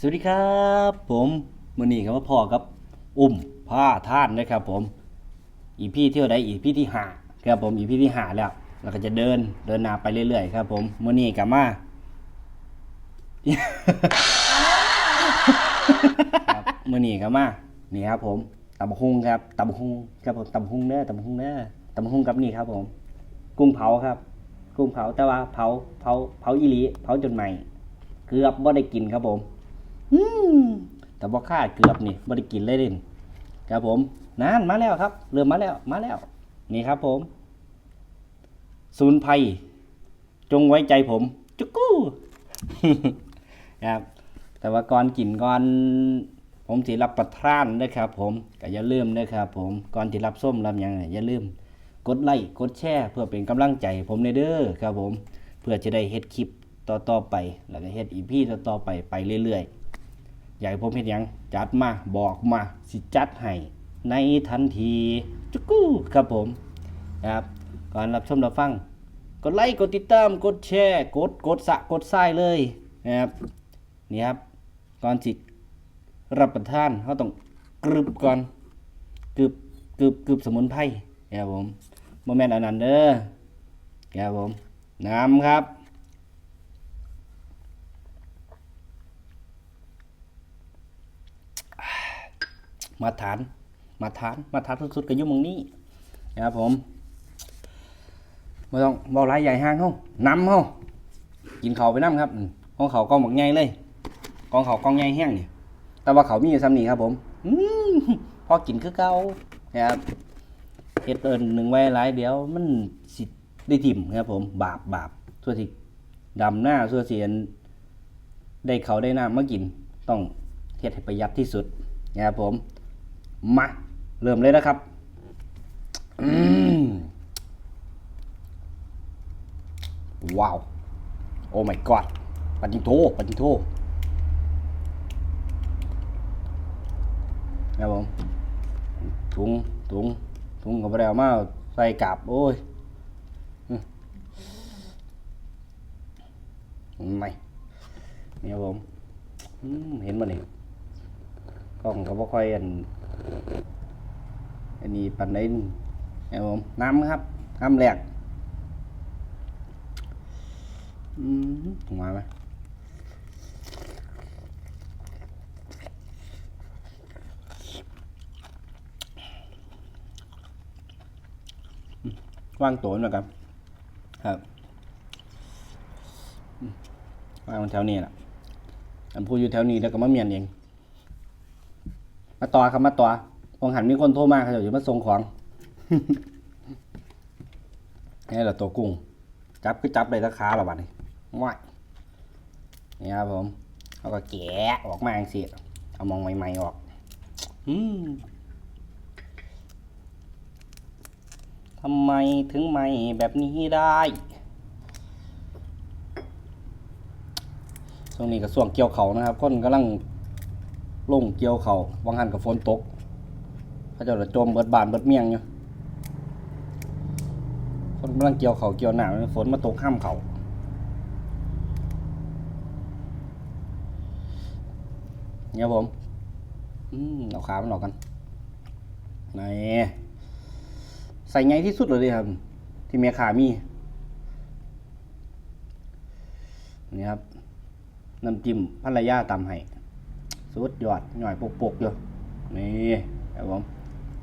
สวัสดีครับผมมือนี้ครับพ่อกับ อุ้มผ้าท่านนะครับผมอีพี่เที่ยวใดอีพี่ที่หาครับผมอีพี่ที่หาแล้วเราก็จะเดินเดินนาไปเรื่อยๆครับ ผมมือนี้กับมาครับมือนี้กับมานี่ครับผมตำบักหุ่งครับตำบักหุ่งครับผมตำบักหุ่งเด้อตำบักหุ่งเด้อตำบักหุ่งกับนี่ครับผม กุ้งเผาครับ กุ้งเผาแต่ว่าเผาเผาเผาอีลีเผาจนใหม่เกือบบ่ได้กินครับผม อืมแต่บ่ค่าเกือบนี่บ่ได้กินเลยด่นครับผมนานมาแล้วครับ เริ่มมาแล้วมาแล้ว นี่ครับผมศูนย์ภัย จงไว้ใจผมจุกกู้ครับ แต่ว่าก่อนกินก่อนผมสิรับประทานนะครับผมก็อย่าลืมนะครับผมก่อนที่รับส้มรับยังอย่าลืม กดไลค์กดแชร์เพื่อเป็นกำลังใจผมในเด้อครับผม เพื่อจะได้เฮ็ดคลิปต่อๆไป แล้วก็เฮ็ดอีพีต่อๆไปไปเรื่อยๆ อยากให้ผมเฮ็ดหยังจัดมาบอกมาสิจัดให้ในทันทีจุกู้ครับผมครับก่อนรับชมรับฟังกดไลค์กดติดตามกดแชร์กดกดสะกดทรายเลยนะครับนี่ครับก่อนสิรับประทานเขาต้องกรึบก่อนกรึบกรึบกรึบสมุนไพรครับผมโมเมนต์อันนั้นเด้อครับผมน้ำครับ มาฐาน มาฐาน มาฐานสุดๆกันอยู่มองนี้นะครับผมไม่ต้องเบาไรใหญ่ห้างเขานำเขากินเขาไปน้ำครับอืมของเขากองหมกใหญ่เลยกองเขากองใหญ่แห้งเนี่ยแต่ว่าเขามีอยู่ซ้ำนี่ครับผมอพอกินคือเก่านะครับเฮ็ดเอินหนึ่งไว้หลายเดี๋ยวมันสิได้ทิ่มครับผมบาปบาปส่วนที่ดำหน้าส่วนเสียนได้เขาได้น้ำมากินต้องเฮ็ดให้ประหยัดที่สุดนะครับผม มาเริ่มเลยนะครับว้าว โอ้ my god ปันจิโทปันจิโทครับผมถุงถุงถุงกับเรามาใส่กาบโอ้ยไม่นี่ครับผมเห็นมันนี่กล้องก็บ่ค่อยอัน อันนี้ปันไดนะครับผมน้ำครับน้ำแหลกอืมถูกมาไหมอืมวางตัวหน่อยครับ ครับอืมวางมันแถวนี้แหละอันพูดอยู่แถวนี้แล้วก็มาเมียนเอง มาต่อครับมาต่อวงหันมีคนโทรมาเขาจะมาส่งของนี่แหละตัวกุ้ง จับก็จับเลยราคาละบาทนี่ว้ายนี่ครับผมเขาก็แกะออกมาอย่างสิเอามองใหม่ๆออก อืมทำไมถึงไม่แบบนี้ได้ช่วงนี้ก็ส่วงเกี่ยวเขานะครับคนกำลัง ลงเกี่ยวเขาวังหันกับฝนตกเขาเจะระจมเบิดบานเบิดเมียงอยู่คนกำลังเกี่ยวเขาเกี่ยวหนาวฝนมาตกข้ามเขาเนี่ยผมอืมเอาขามันออกกันนี่ใส่ไงที่สุดเลยครับ ที่เมียขามีนี่ครับน้ำจิ้มภรรยาตำให้ สุดยอดหน่อยปกๆอยู่นี่ครับผม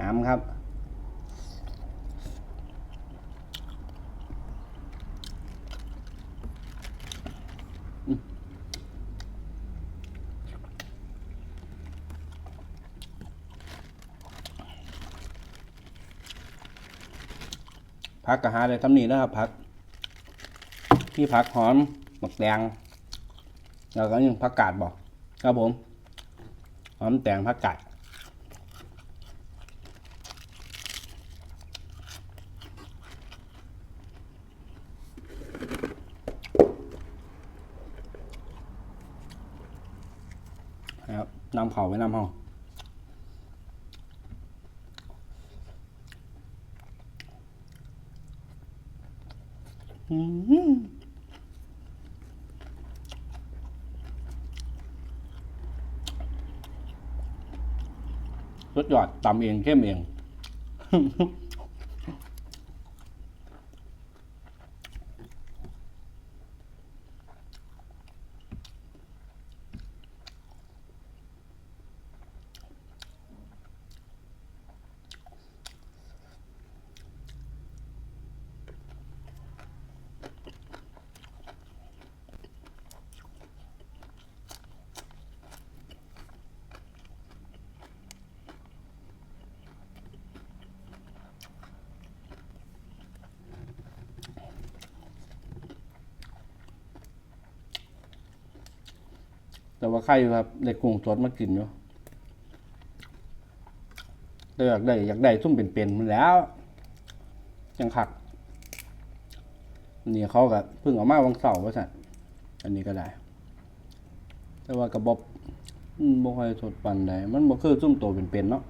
น้ำครับพักกะหาเลยทำนี่นะครับพักที่พักหอมหมกแดงแล้วก็ยังพักกาดบอกครับผม หอมแตงผักกาดครับนำเขาไว้นำห้องอืม ยอดตำเองเข้มเอง แต่ว่าใครครับเด็กกุ้งสดมากินอยู่แต่อยากได้อยากได้ซุ่มเป็นๆมันแล้วจังคักนี่เขาก็เพิ่งเอามาวังเสาร์ว่าสั่นอันนี้ก็ได้ แต่ว่ากระบอกอืมบ่ค่อยสดปันใดมันบ่คือซุ่มโตเป็นๆเนาะ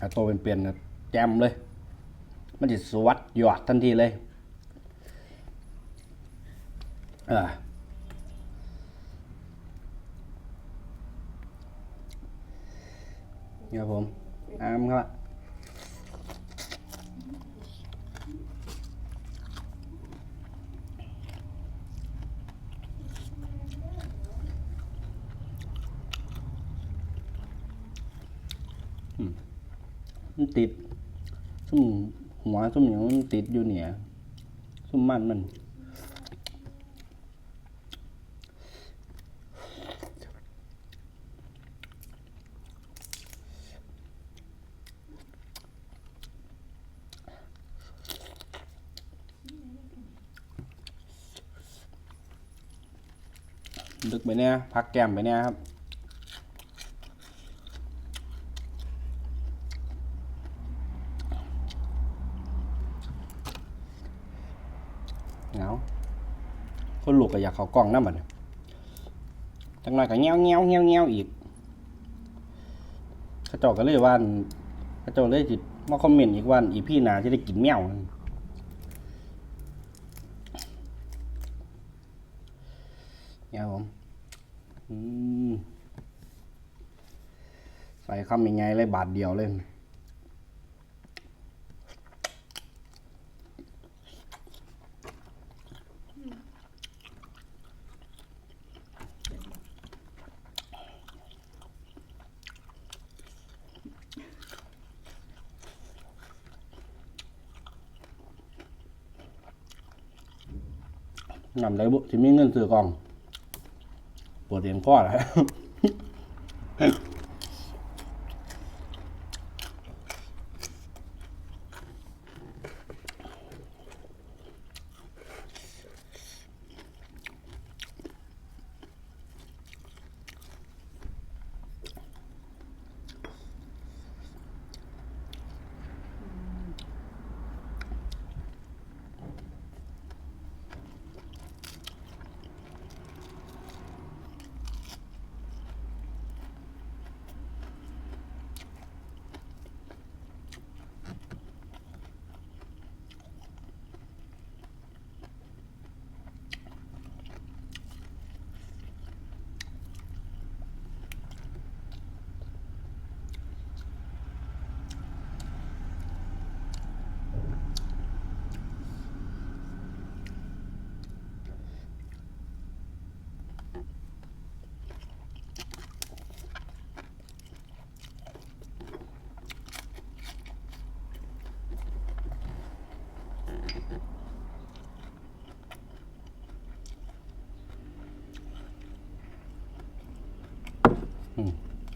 ถ้าโตเป็นๆน่ะแจ่มเลย มันสิสวัดหยอดทันทีเลยเออ ครับผมน้ำครับมมันติดซุ่มหัวซุ่มอย่างมันติดอยู่เนี่ยซุ่มมันมัน เนี่ยพักแก้มไปเนี่ยครับเหงาคนลูกก็อยากเขากล้องน้ำบัดนี้จังหน่อยก็เงี้ยวเงี้ยวเงี้ยวเงี้ยวอีกเขาเจ้าก็เลยว่านเขาเจ้าเลยจิตมาคอมเมนต์อีกว่าอีพี่นาจะได้กินแมวเนี่ยครับผม ใส่คำยังไงเลยบาทเดียวเลยนำได้บุที่มีเงินซื้อกล่อง ปวดเตียงพ่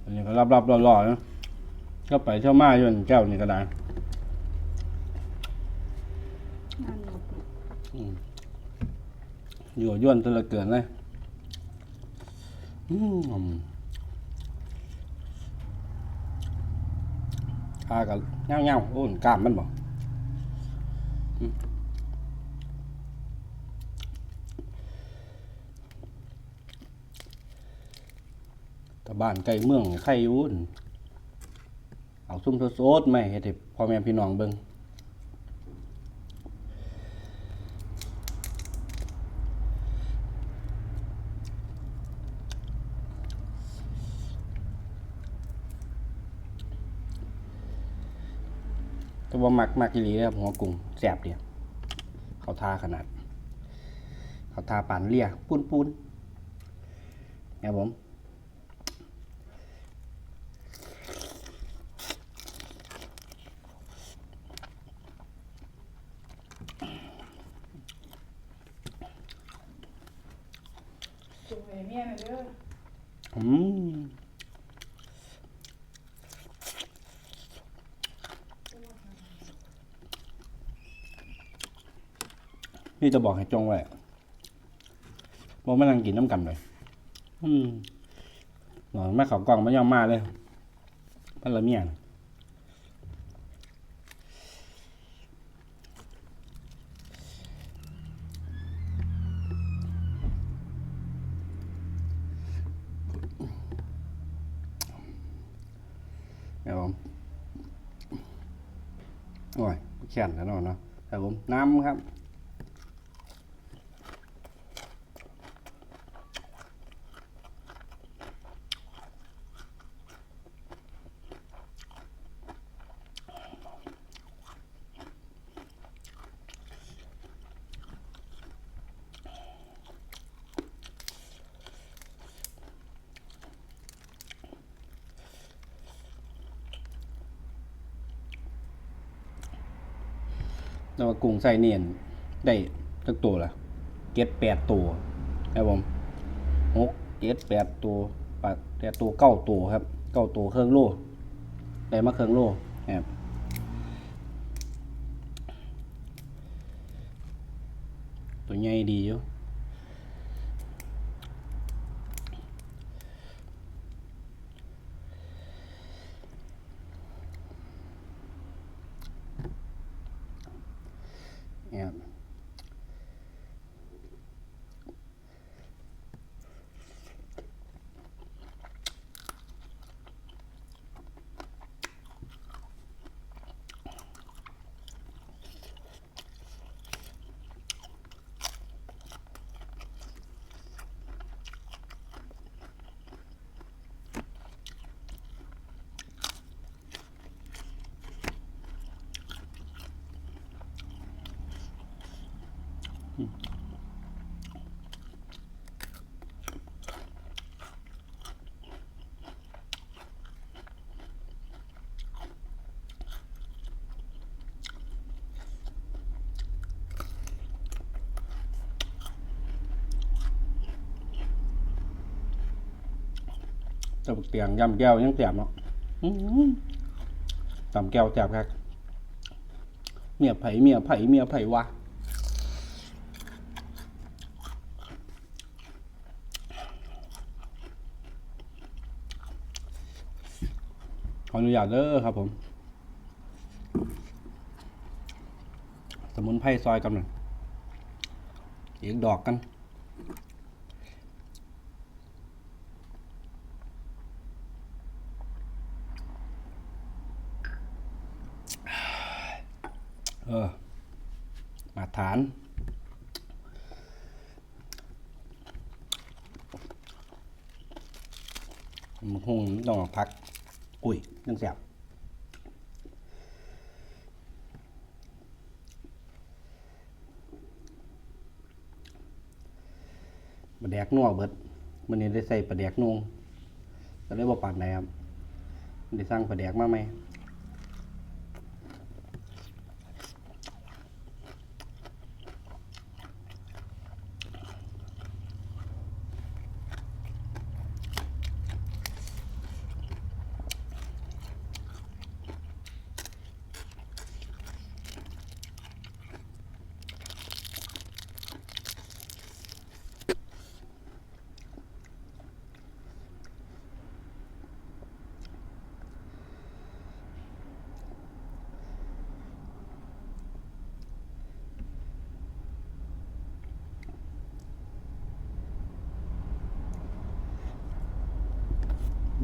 อแล้วอันนี้ก็รับรับรอรอๆนะก็ไปเที่ยวมาอยู่อันแก้วนี่ก็ได้นั่นหมดอยู่ย่วนตะละเกินเลยอืมข้ากับเงาเงาๆโอ้ยกล้ามมันบอก บ้านใกล้เมืองใครอยุ่นเอาซุ่มโซดๆไม่ให้เด็พ่อแม่พี่น้องเบิ่งแต่ว่ามักมักอีหลีครับหัวกุ้งแสบเดียวเขาทาขนาด เขาทาปานเลียปูนปูนครับผมให้เมียหน่อยเด้อ อืม นี่จะบอกให้จงไว้บอกไม่นั่งกินน้ำกันเลยอืมหนอนแม่เขากล่องไม่ยอมมาเลยพันละเมียนค โอ้ยแข็งแล้วเนาะเนาะครับผมน้ำครับ แล้วว่ากุ้งใส่เนียนได้สักตัวละเก็ดแปดตัวครับผมหกเก็ดแปดตัวปดแปดตัวเก้าตัวครับเก้าตัวเครื่องโลได้มาเครื่องโลครับตัวใหญ่ดีอยู่ครับ ตบเตียงยำแก้วยังแสบเนาะตำแก้วแสบครับเมียไผ่เมียไผ่เมียไผ่วะขออนุญาตเด้อครับผม สมุนไพรซอยกำลังอีกดอกกัน เออ มาฐาน มันคงต้องพัก อุ้ยนั่งแสบปลาแดกนัวเบิดมันนี้ได้ใส่ปลาแดกนงก็เลยบอกปานไหนครับ ได้สร้างปลาแดกมาไหม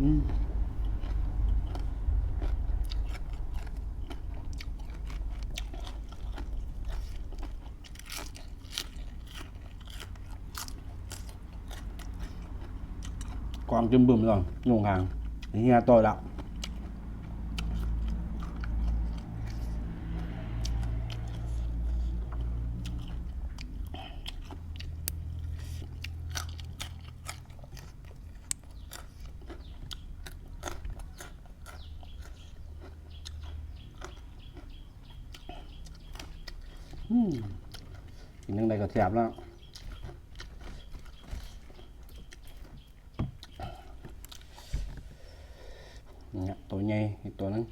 อืมกวางจมบึมก่อนงงหางเฮียต่อยละ อืม กินยังไงก็แสบแล้วเนี่ยตัวใหญ่อีกตัวนึง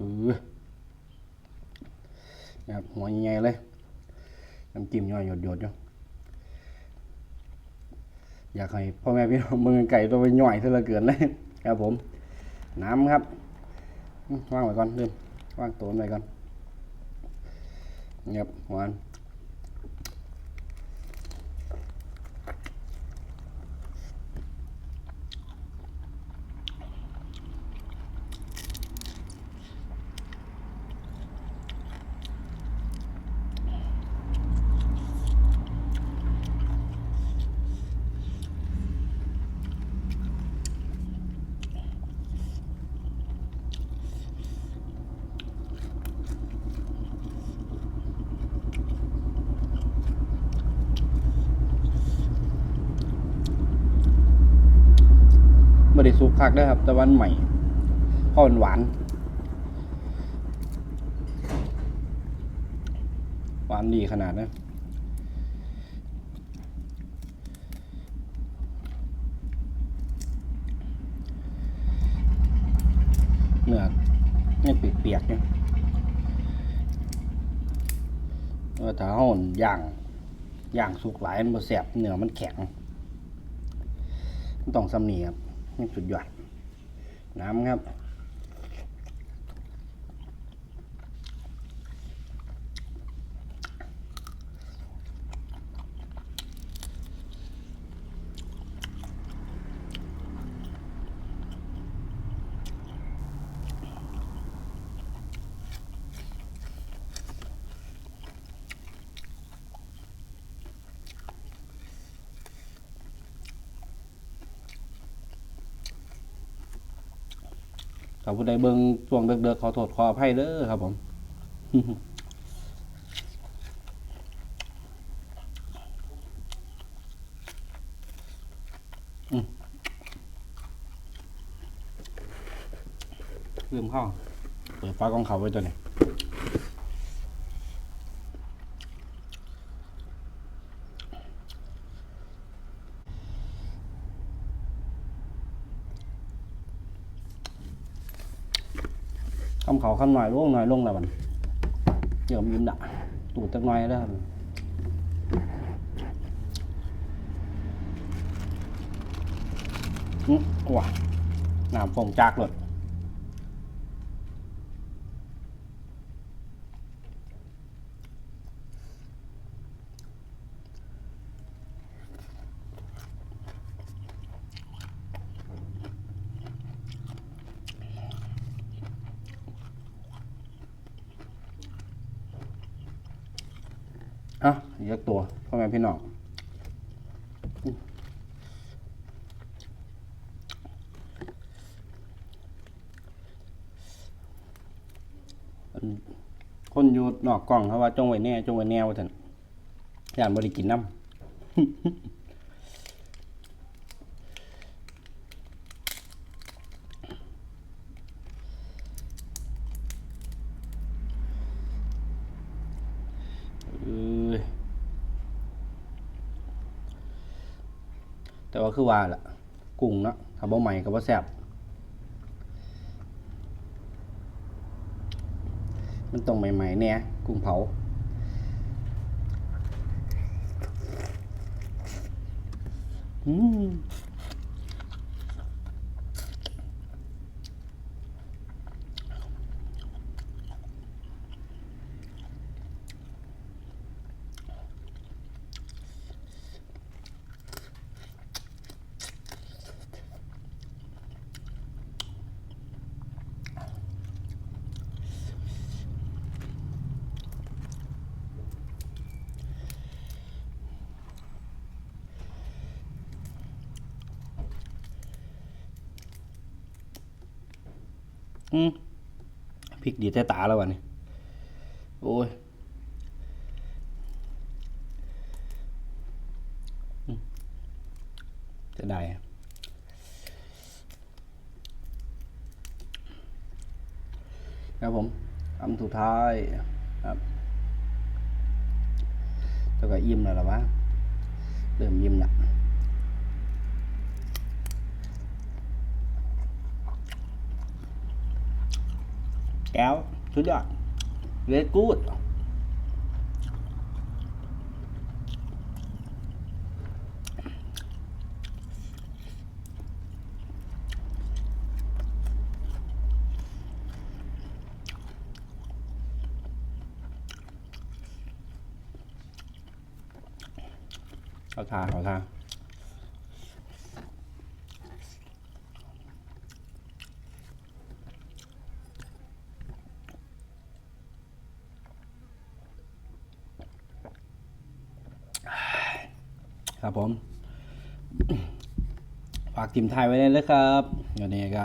ออนะครับหัวใหญ่ๆเลยน้ำจิ้มย่อยหยดๆอยู่อยากให้พ่อแม่พี่น้องเมืองไก่ตัวไปหน่อยซะเหลือเกินเลยครับผม น้ำครับว่างไว้ก่อนเดินว่างตัวไว้ก่อนเงียบหวาน ไม่ได้สุกคักเด้ครับ แต่วันใหม่เพราะมันหวาน หวานดีขนาดนะเนื้อเนี่ยเปียกๆเนี่ยเออถ้าห่อนย่างย่างสุกหลายมันแสบเนื้อมันแข็ง ต้องสำเนีครั บนี่สุดยอดน้ำครับ ผู้ใดเบิ่งช่วงเด็กๆขอโทษขออภัยเด้อครับผมอืมลืมเข้าเปิดฟ้ากองเขาไว้ตัวนี้ คำเขาคำหน่อยลงหน่อยลงแล้วมันเดี๋ยวมันยิ้มด่ะตูดจักหน่อยแล้วครับอืมว้าน้ำฟองจากเลยอะเยกตัวพ่อแม่พี่น้องคนอยู่นอกกล่องเขาว่าจงไว้แน่จงไว้แน่ว่าท่านอย่างบริกินน้ำ เอ้ย แต่ว่าคือว่าล่ะกุ้งเนาะถ้าบ่ใหม่ก็บ่แซ่บมันต้องใหม่ๆเนี่ยกุ้งเผาอืม อืมพริกดีแต่ตาแล้ววะนี่โอ้ยจะได้ครับผมคำสุดท้ายครับเจ้าก็อิ่มแล้วหรอวะเริ่มอิ่มละ แก้วสุดยอดเ e กูดเอาทาเอาทาครับ ผม ฝากทีมไทยไว้เลยนะครับวันนี้ก็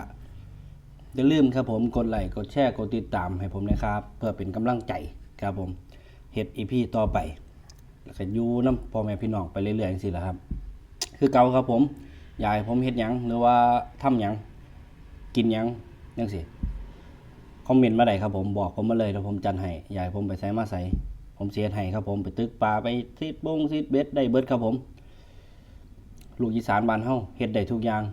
อย่าลืมครับผมกดไลค์กดแชร์กดติดตามให้ผมนะครับ เพื่อเป็นกำลังใจครับผมเฮ็ดอีพีต่อไปแล้วก็ยูน้ำพ่อแม่พี่น้องไปเรื่อยๆอย่างสิแหละครับ คือเก่าครับผมยากให้ผมเฮ็ดยังหรือว่าทำยังกินยังจังสิคอมเมนต์มาได้ครับผมบอกผมมาเลยแล้วผมจัดให้ยากให้ผมไปใส่มาใส่ผมเสียให้ครับผมไปตึกปลาไปซีดบงซีดเบ็ดได้เบิดครับผม ลูกอีสานบ้านเฮาเฮ็ดได้ทุกอย่าง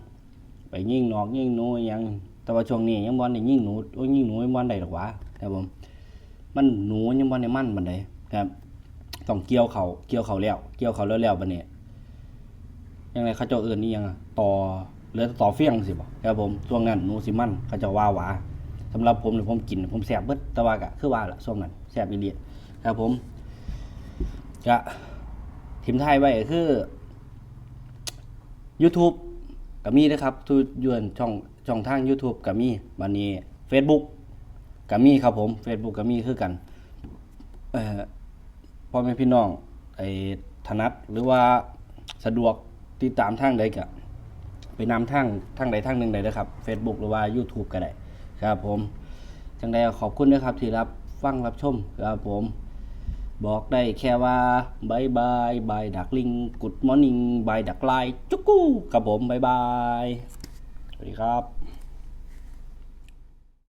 ไปยิ่งนอกยิ่งหนูอิหยัง แต่ว่าช่วงนี้ยังบ่ได้ยิ่งหนูโอ้ยยิงหนูยังบ่ได้ดอกหวะครับผม มันหนูยังบ่ได้มันปานใดครับต้องเกี่ยวเขาเกี่ยวเขาแล้ว เกี่ยวเขาแล้วแล้วบัดนี้ยังไงเขาเจ้าเอิ้นนี่ยังต่อเหลือต่อเฟียงสิบ่ครับผมช่วงนั้นหนูสิมันเขาเจ้าว่าหวาสำหรับผมนี่ผมกิน ผมแซ่บเบิดแต่ว่าก็คือว่าล่ะช่วงนั้นแซ่บอีหลีครับผมก็ทิมไทยไว้คือ YouTube ก็มีนะครับทุกยวนช่องช่องทาง YouTube ก็มีบันนี้ Facebook ก็มีครับผม Facebook ก็มีคือกันเอ่อพ่อแม่พี่น้องไอ้ถนัดหรือว่าสะดวกติดตามทางใดก็ไปนำทางทางใดทางหนึ่งได้เลยครับ Facebook หรือว่า YouTube ก็ได้ครับผมจังใดขอบคุณนะครับที่รับฟังรับชมครับผม บอกได้แค่ว่าบายบายบายดักลิงกุดมอร์นิ่งบายดักไลจุกกู้กับผมบายบาย สวัสดีครับ